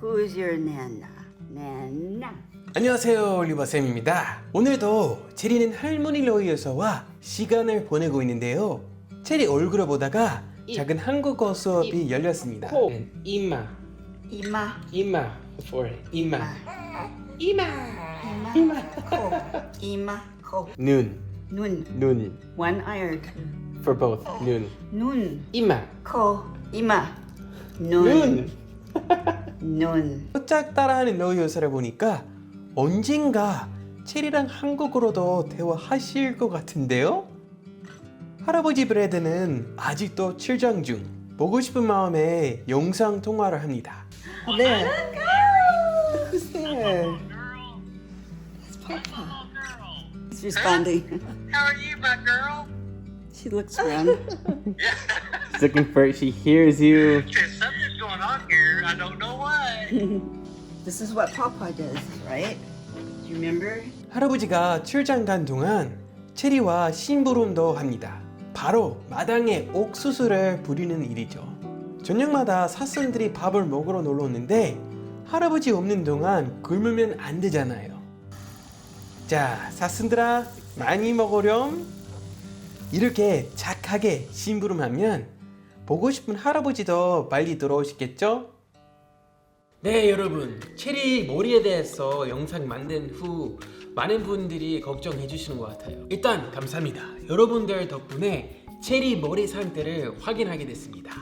Who's your nana? Nana. 안녕하세요 올리버쌤입니다 오늘도 체리는 할머니 로이어서와 시간을 보내고 있는데요 체리 얼굴을 보다가 작은 한국어 수업이 열렸습니다 코 이마 Ima. 이마 for 이마 이마 Ima. 이마 Ko. Ima. Ko. 눈. 눈 One eye or two? for both 눈 Nun. 이마 Ko. Ima. Nun. 눈! Nun. 살짝 따라하는 로이어서를 보니까 언젠가 체리랑 한국어로도 대화하실 것 같은데요? 할아버지 브레드는 아직도 출장 중 보고 싶은 마음에 영상 통화를 합니다 There. Who's there? It's Papa. He's responding. How are you, my girl? She looks around. She's looking for she hears you There's something's going on here. I don't know what. This is what Papa does, right? Do you remember? 할아버지가 출장 간 동안 체리와 심부름도 합니다. 바로 마당에 옥수수를 부리는 일이죠. 저녁마다 사슴들이 밥을 먹으러 놀러 오는데 할아버지 없는 동안 굶으면 안 되잖아요. 자, 사슴들아 많이 먹으렴. 이렇게 착하게 심부름하면 보고 싶은 할아버지도 빨리 돌아오시겠죠? 네 여러분. 체리 머리에 대해서 영상 만든 후 많은 분들이 걱정해 주시는 것 같아요. 일단 감사합니다. 여러분들 덕분에 체리 머리 상태를 확인하게 됐습니다.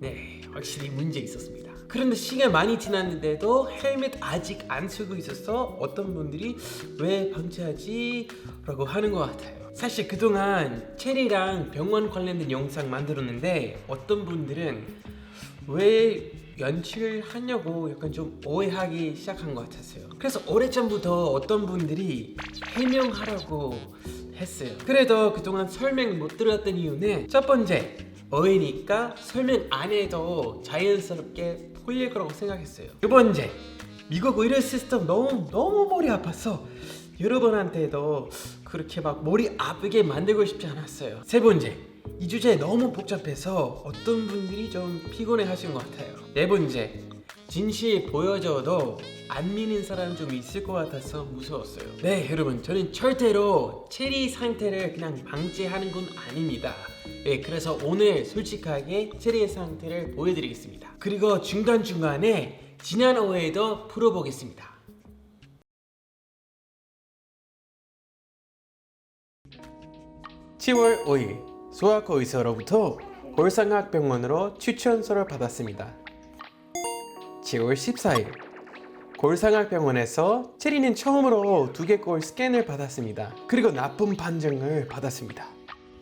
네 확실히 문제 있었습니다. 그런데 시간 많이 지났는데도 헬멧 아직 안 쓰고 있어서 어떤 분들이 왜 방치하지? 라고 하는 것 같아요. 사실 그동안 체리랑 병원 관련된 영상 만들었는데 어떤 분들은 왜 연출하냐고 약간 좀 오해하기 시작한 것 같았어요. 그래서 오래전부터 어떤 분들이 해명하라고 했어요. 그래도 그동안 설명 못 들었던 이유는 첫 번째 어이니까 설명 안 해도 자연스럽게 풀릴 거라고 생각했어요. 두 번째 미국 의료 시스템 너무 너무 머리 아파서 여러분한테도 그렇게 막 머리 아프게 만들고 싶지 않았어요. 세 번째 이 주제 너무 복잡해서 어떤 분들이 좀 피곤해 하신 것 같아요. 네 번째, 진실 보여줘도 안 믿는 사람 좀 있을 것 같아서 무서웠어요. 네, 여러분, 저는 절대로 체리 상태를 그냥 방치하는 건 아닙니다. 네, 그래서 오늘 솔직하게 체리의 상태를 보여드리겠습니다. 그리고 중간중간에 지난 오해도 풀어보겠습니다. 10월 5일 소아과 의사로부터 골상학병원으로 추천서를 받았습니다. 10월 14일 골상학병원에서 체리는 처음으로 두개골 스캔을 받았습니다. 그리고 나쁜 판정을 받았습니다.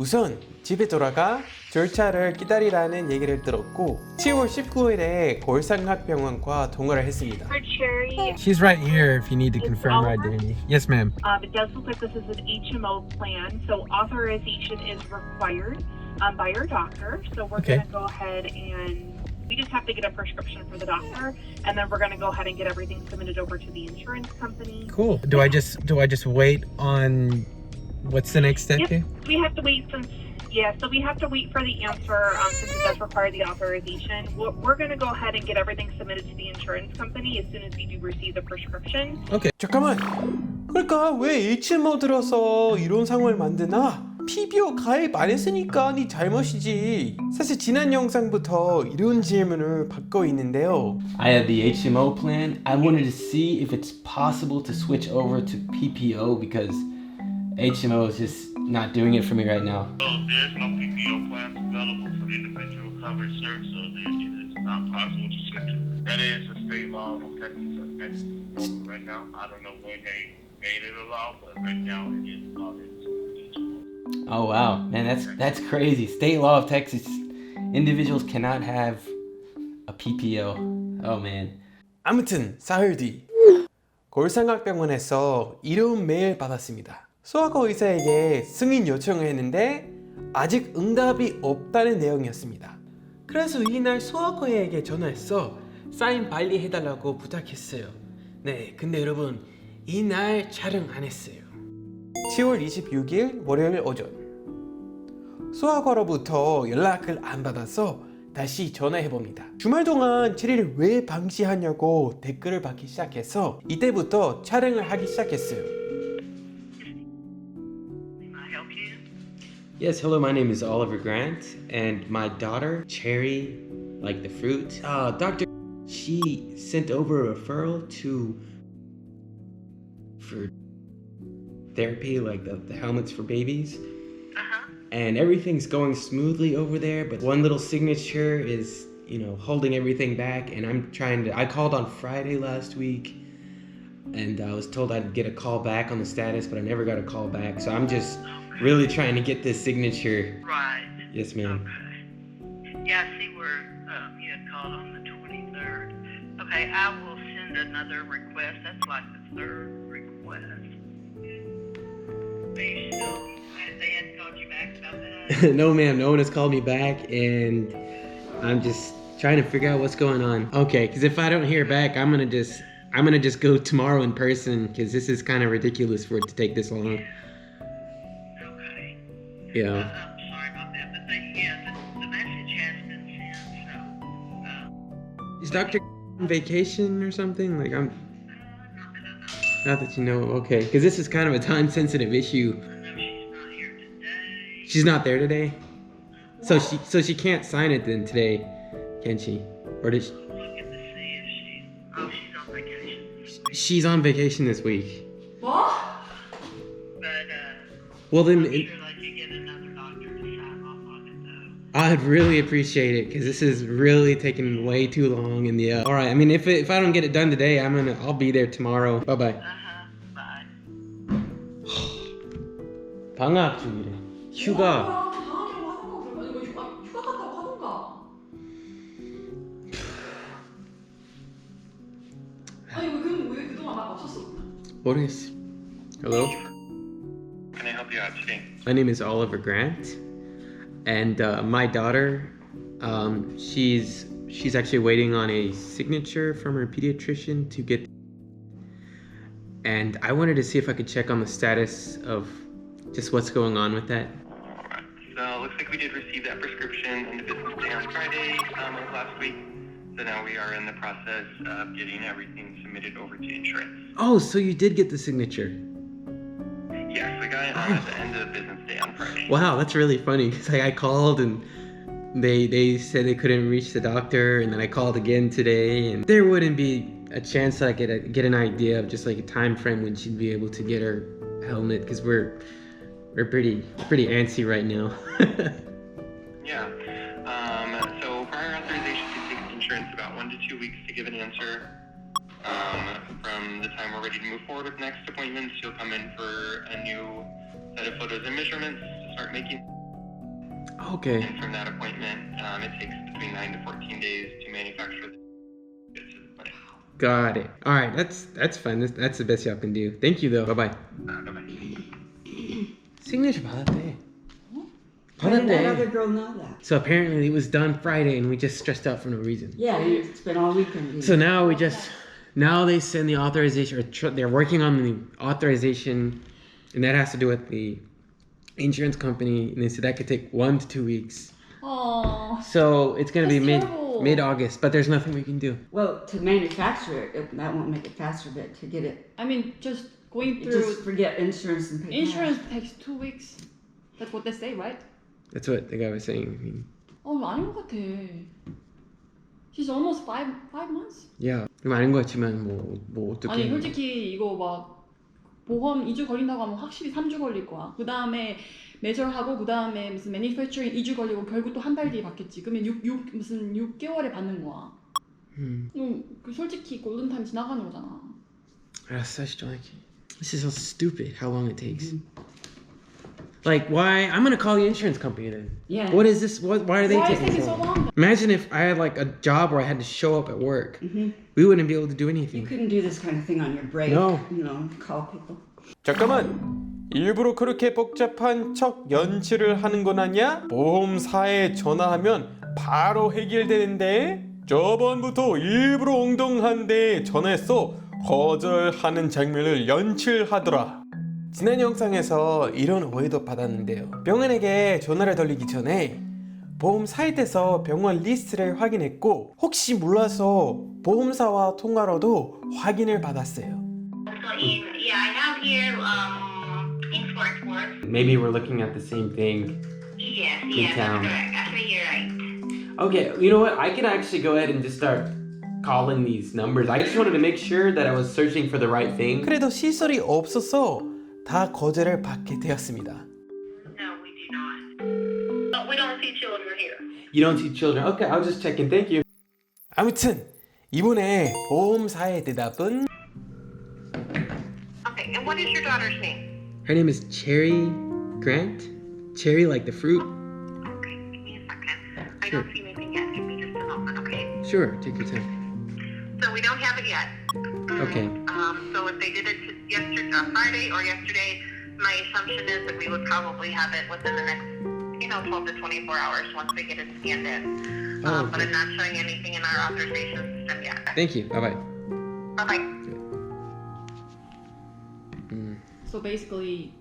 우선 집에 돌아가 절차를 기다리라는 얘기를 들었고 10월 19일에 골상학병원과 통화를 했습니다. For Cherry, She's right here if you need to It's confirm her over? identity. Yes, ma'am. um, it does look like this is an HMO plan, so authorization is required um, by your doctor. So we're Okay. going to go ahead and we just have to get a prescription for the doctor, and then we're going to go ahead and get everything submitted over to the insurance company. Cool. Do I just do I just wait on what's the next step Yep, here? we have to wait since. Yeah, so we have to wait for the answer um, since it does require the authorization. We're, we're going to go ahead and get everything submitted to the insurance company as soon as we do receive the prescription. Okay. 잠깐만. 그러니까 왜 HMO 들어서 이런 상황을 만드나? PBO 가입 안 했으니까 네 잘못이지. 사실 지난 영상부터 이런 질문을 받고 있는데요. I have the HMO plan. I wanted to see if it's possible to switch over to PPO because HMO is just not doing it for me right now. So there's no PPO plans available for individual coverage, sir. So there- it's not possible to switch. That is a state law of Texas. That's over right now. I don't know when they made it a law, but right now it is law. Oh wow, man, that's that's crazy. State law of Texas, individuals cannot have a PPO. Oh man. 아무튼 사흘 뒤 골상학병원에서 이런 메일 받았습니다. 소아과 의사에게 승인 요청을 했는데 아직 응답이 없다는 내용이었습니다. 그래서 이날 소아과에게 전화해서 사인 빨리 해달라고 부탁했어요. 네, 근데 여러분 이날 촬영 안 했어요. 10월 26일 월요일 오전 소아과로부터 연락을 안 받아서 다시 전화해 봅니다. 주말 동안 체리를 왜 방치하냐고 댓글을 받기 시작해서 이때부터 촬영을 하기 시작했어요. Yes, hello, my name is Oliver Grant, and my daughter, Cherry, like the fruit, uh, Dr. She sent over a referral to for therapy, like the, the helmets for babies. And everything's going smoothly over there, but one little signature is, you know, holding everything back. And I'm trying to. I called on Friday last week, and I was told I'd get a call back on the status, but I never got a call back. So I'm just really trying to get this signature. Right. Yes, ma'am. Okay. Yeah, I see where um, you had called on the 23rd. Okay, I will send another request. That's like the third request. You still, they hadn't called you back about that? no, ma'am. No one has called me back, and I'm just trying to figure out what's going on. Okay, because if I don't hear back, I'm gonna just I'm gonna just go tomorrow in person because this is kind of ridiculous for it to take this long. Okay. Yeah. I'm sorry about that, but they, yeah, the, the message has been sent, so, uh, Is Doctor on vacation or something? Like I'm. Not that you know. Okay, because this is kind of a time-sensitive issue. I she's not here today. She's not there today, so she so she can't sign it then today, can she? Or did she? I'm see if she's, oh, she's on vacation this week. She's on vacation this week. But, uh, Well then. I'm it- I'd really appreciate it because this is really taking way too long in the. Uh, all right, I mean, if it, if I don't get it done today, I'm gonna I'll be there tomorrow. Bye bye. Uh-huh, bye. 방학 중이래. 휴가. 방학이라고 하던가 그러면 이거 휴가 휴가 갔다고 하던가. 아니 왜 그럼 왜 그동안 막 없었어? 모르겠어. Hello. Can I help you out today? My name is Oliver Grant, and uh, my daughter, um, she's she's actually waiting on a signature from her pediatrician to get. And I wanted to see if I could check on the status of just what's going on with that. So it looks like we did receive that prescription on the business day on Friday um, of last week. So now we are in the process of getting everything submitted over to insurance. Oh, so you did get the signature. Yes, we got it um, at the end of business day on Friday. Wow, that's really funny because like, I called and they they said they couldn't reach the doctor, and then I called again today, and there wouldn't be a chance that I could uh, get an idea of just like a time frame when she'd be able to get her helmet because we're we're pretty pretty antsy right now. Yeah. Um, so prior authorization can take insurance about one to two weeks to give an answer. Um, from the time we're ready to move forward with next appointments, you'll come in for a new set of photos and measurements to start making. okay. And from that appointment, um, it takes between 9 to 14 days to manufacture the goods to the clinic. Got it. All right, that's that's fine. That's, that's the best y'all can do. Thank you though. Bye bye. Uh, bye-bye. Signature 받았대. How did that 받았대. other girl know that? So apparently it was done Friday, and we just stressed out for no reason. Yeah, it's been all weekend. So now we just now they send the authorization or tr- they're working on the authorization, and that has to do with the insurance company, and they said that could take one to two weeks. 어. So it's gonna be That's mid terrible. mid August, but there's nothing we can do. Well, to manufacture it, it, that won't make it faster, but to get it, I mean just going you through just forget insurance and pay insurance takes two weeks. That's what they say, right? That's what the guy was saying. I mean, 어 아닌 것 같아. She's almost five five months. yeah, 좀 아닌 것 같지만 뭐 뭐 어떻게? 아니 솔직히 이거 막 보험 2주 걸린다고 하면 확실히 3주 걸릴 거야. 그 다음에 매절하고 그 다음에 무슨 매니팩처링 2주 걸리고 결국 또 한 달 뒤에 받겠지. 그러면 6, 6 무슨 6개월에 받는 거야. 음, 음, 그 솔직히 골든 타임 지나가는 거잖아. 알았어, 시원하게. This is so stupid. How long it takes. Like why? I'm gonna call the insurance company then. Yeah. What is this? What? Why are they Why is taking taking so long? Imagine if I had like a job where I had to show up at work. hmm We wouldn't be able to do You anything. couldn't do this kind of thing on your break. No. You know, call people. 잠깐만 일부러 그렇게 복잡한 척 연출을 하는 건 아니야? 보험사에 전화하면 바로 해결되는데 저번부터 일부러 엉덩한데 전화해서 거절하는 장면을 연출하더라 지난 영상에서 이런 오해도 받았는데요 병원에게 전화를 돌리기 전에 보험 사이트에서 병원 리스트를 확인했고 혹시 몰라서 보험사와 통화로도 확인을 받았어요. So in, yeah, I have here, um, in Fort Worth. Maybe we're looking at the same thing. Yes, In yes, town. that's correct. Actually, you're right. Okay, you know what? I can actually go ahead and just start calling these numbers. I just wanted to make sure that I was searching for the right thing. 그래도 시설이 없어서 다 거절을 받게 되었습니다. No, we do not. But we don't see children here. You don't see children. Okay, I'll just check in. Thank you. 아무튼 이번에 보험사의 대답은 Okay, and what is your daughter's name? Her name is Cherry Grant. Cherry like the fruit. Okay, give me a second. I don't see anything yet. Give me just a moment, okay? Sure, take your time. So we don't have it yet. Okay. Um, so if they did it yesterday, Friday or yesterday, my assumption is that we would probably have it within the next, you know, 12 to 24 hours once they get it scanned in. Oh, um. But I'm not showing anything in our authorization system yet. Thank you. Bye bye. Bye bye. Mm. So basically,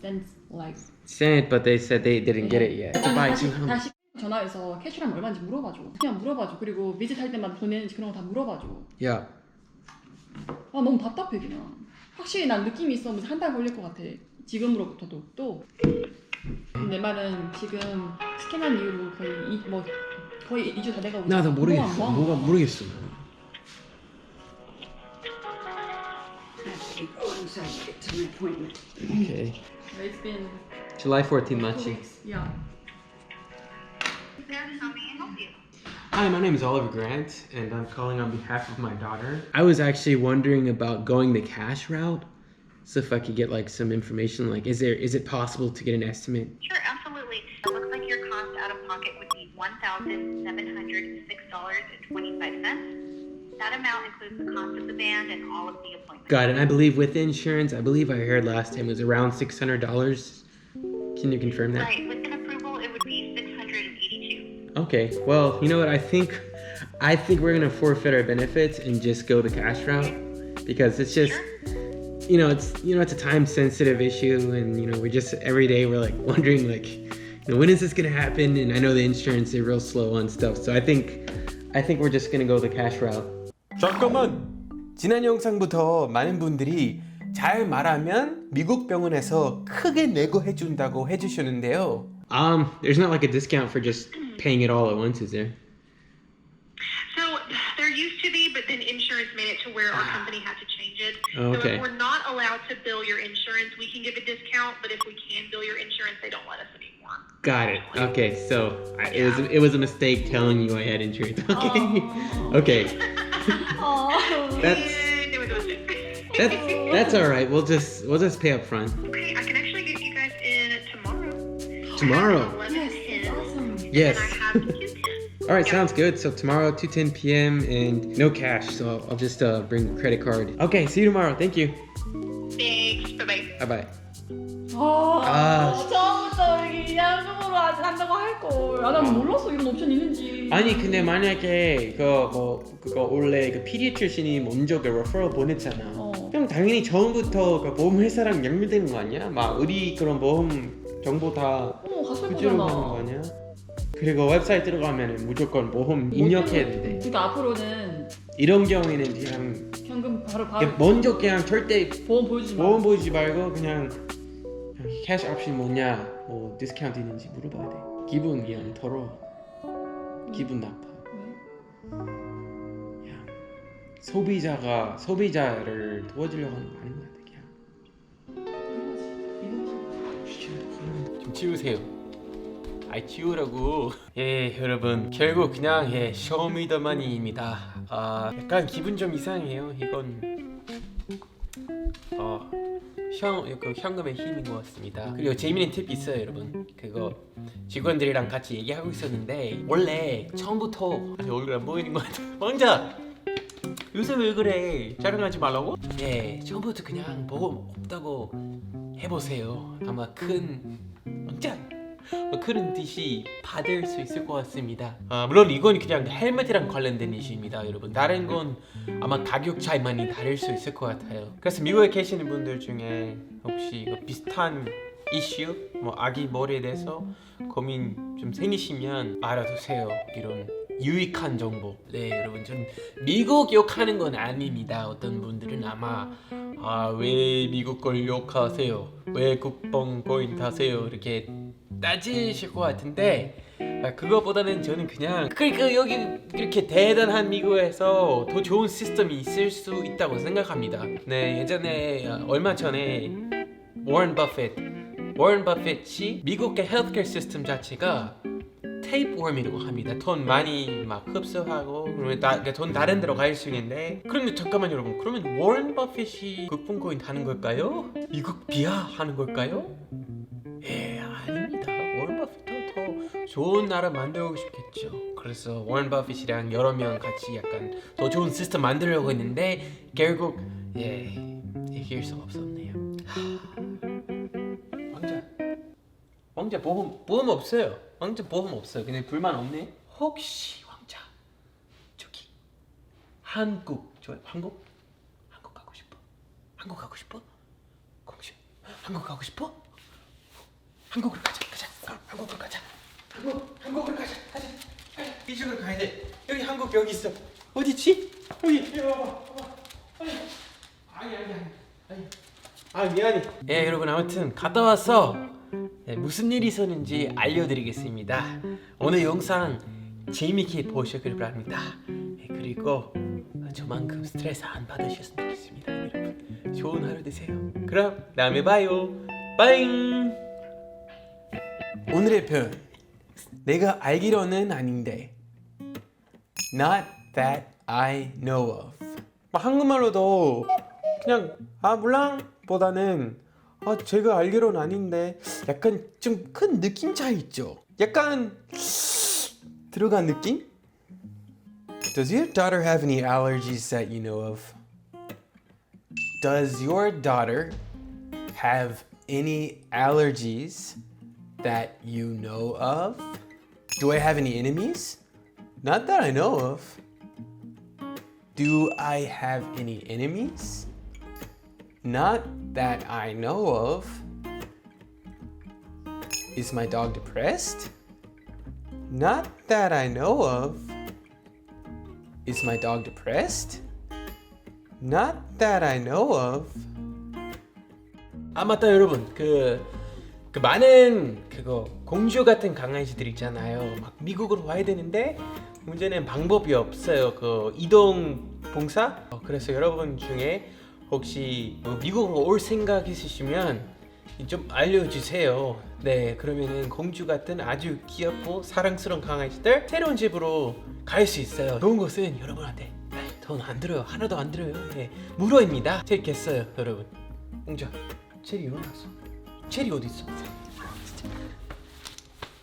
sent like. Sent it, but they said they didn't get it yet. 전화해서 캐시라면 얼마인지 물어봐줘. 그냥 물어봐줘. 그리고 비짓 할 때만 보내는지 그런 거 다 물어봐줘. Yeah. 아 너무 답답해 그냥. 확실히 난 느낌이 있어. 무슨 한 달 걸릴 것 같아. 지금으로부터도 또. 내 말은 지금 스캔한 이후로 거의 이, 뭐 거의 2주 다 돼가고. 나, 나 모르겠어. 뭐가, 뭐가. 뭐가 모르겠어. inside to get to my appointment. Okay. It's been July 14th, two weeks. Yeah. Hi, my name is Oliver Grant, and I'm calling on behalf of my daughter. I was actually wondering about going the cash route. So if I could get like some information, like is there is it possible to get an estimate? Sure, absolutely. It looks like your cost out of pocket would be $1,706.25. That amount includes the cost of the band and all of the appointments. Got it. I believe with insurance, I believe I heard last time it was around six hundred dollars. Can you confirm that? Right, Okay. Well, you know what? I think I think we're gonna forfeit our benefits and just go the cash route because it's just you know it's you know it's a time sensitive issue and you know we just every day we're like wondering like you know when is this gonna happen and I know the insurance is real slow on stuff so I think I think we're just gonna go the cash route. 잠깐만! 지난 영상부터 많은 분들이 잘 말하면 미국 병원에서 크게 내고 해준다고 해주셨는데요. Um, there's not like a discount for just paying it all at once, is there? So there used to be, but then insurance made it to where our company had to change it. Oh, So okay. if we're not allowed to bill your insurance, we can give a discount, but if we can bill your insurance, they don't let us anymore. Got it. Okay, so I, it was it was a mistake telling you I had insurance. Okay. Okay. That's And it was a mistake. that's that's all right. We'll just we'll just pay up front. okay, I can actually get you guys in tomorrow. Tomorrow. Yes. And I have two ten. All right, sounds good. So tomorrow, 2:10 p.m. and no cash. So I'll, I'll just uh, bring credit card. Okay, see you tomorrow. Thank you. Thanks. Bye bye. Bye bye. 아, 아. 처음부터 이 양쪽으로 한다고 할 걸. 아, 난 몰랐어 이런 옵션 있는지. 아니 근데 만약에 그뭐 그거 원래 그 출신이 먼저 그 레퍼럴 보냈잖아. 어. 그럼 당연히 처음부터 그 보험 회사랑 연결되는 거 아니야? 막 우리 그런 보험 정보 다 어, 그쪽으로 가는 거. 아니야? 그리고 웹사이트 들어가면 무조건 보험 입력해야 된대. 그러니까 앞으로는 이런 경우에는 그냥 현금 바로 바로 먼저 그냥 절대 보험 보여주지 마. 보험 보이지 말고 그냥, 그냥 캐시 옵션 뭐냐, 뭐 디스카운트 있는지 물어봐야 돼. 기분 그냥 더러워. 기분 나빠. 왜? 야, 소비자가 소비자를 도와주려고 하는 거 아닌 것 같아. 그냥. 좀 치우세요. 아이 치우라고. 예 여러분 결국 그냥 예 쇼미더머니입니다. 아 약간 기분 좀 이상해요. 이건 어 현 그 현금의 힘인 것 같습니다. 그리고 재미있는 팁 있어요 여러분. 그거 직원들이랑 같이 얘기하고 있었는데 원래 처음부터 아니, 얼굴 안 보이는 것 같아. 먼저 요새 왜 그래? 촬영하지 말라고? 예, 처음부터 그냥 보험 없다고 해보세요. 아마 큰 짱! 어, 큰 뜻이 받을 수 있을 것 같습니다. 아, 물론 이건 그냥 헬멧이랑 관련된 이슈입니다, 여러분. 다른 건 아마 가격 차이만이 다를 수 있을 것 같아요. 그래서 미국에 계시는 분들 중에 혹시 이거 비슷한 이슈, 뭐 아기 머리에 대해서 고민 좀 생기시면 알아두세요. 이런 유익한 정보. 네, 여러분 전 미국 욕하는 건 아닙니다. 어떤 분들은 아마 아 왜 미국 걸 욕하세요? 왜 국뽕 포인트 하세요? 이렇게 따지실 것 같은데 아, 그거보다는 저는 그냥 그러니까 여기 이렇게 대단한 미국에서 더 좋은 시스템이 있을 수 있다고 생각합니다. 네 예전에 어, 얼마 전에 워런 버핏 워런 버핏이 미국의 헬스케어 시스템 자체가 테이프웜이라고 합니다. 돈 많이 막 흡수하고 그러면 다, 그러니까 돈 다른 데로 갈 수 있는데 그런데 잠깐만 여러분 그러면 워런 버핏이 국분코인 하는 걸까요? 미국 비하 하는 걸까요? 좋은 나라 만들고 싶겠죠. 그래서 워런 버핏이랑 여러 명 같이 약간 더 좋은 시스템 만들려고 했는데 결국 예 이길 수 없었네요. 하... 왕자 왕자 보험 보험 없어요. 왕자 보험 없어요. 근데 불만 없네. 혹시 왕자 저기 한국 좋아요. 한국 한국 가고 싶어. 한국 가고 싶어. 공주 한국 가고 싶어. 한국으로 가자. 가자. 어, 한국으로 가자. 한국 한국으로 가자. 가자. 빨리 이쪽으로 가야 돼. 여기 한국 여기 있어. 어디 있지? 여기. 아니 아니 아니. 아 미안해. 예 여러분 아무튼 갔다 왔어. 네, 무슨 일이 있었는지 알려드리겠습니다. 오늘 영상 재미있게 보셨길 바랍니다. 예, 그리고 저만큼 스트레스 안 받으셨으면 좋겠습니다. 여러분 좋은 하루 되세요. 그럼 다음에 봐요. 빠잉. 오늘의 표현 내가 알기로는 아닌데 Not that I know of 뭐 한국말로도 그냥 아 몰라 보다는 아 제가 알기로는 아닌데 약간 좀 큰 느낌 차이 있죠 약간 들어간 느낌? Does your daughter have any allergies that you know of? Does your daughter have any allergies that you know of? Do I have any enemies? Not that I know of. Do I have any enemies? Not that I know of. Is my dog depressed? Not that I know of. Is my dog depressed? Not that I know of. 아 맞다 여러분 그, 그 많은 그거 공주 같은 강아지들 있잖아요. 막 미국으로 와야 되는데 문제는 방법이 없어요. 그 이동 봉사? 어, 그래서 여러분 중에 혹시 뭐 미국으로 올 생각 있으시면 좀 알려주세요. 네 그러면은 공주 같은 아주 귀엽고 사랑스러운 강아지들 새로운 집으로 갈 수 있어요. 좋은 것은 여러분한테 돈 안 들어요. 하나도 안 들어요. 네, 무료입니다. 재밌겠어요 여러분. 공주 체리 일어났어 チェリオで言っですよ。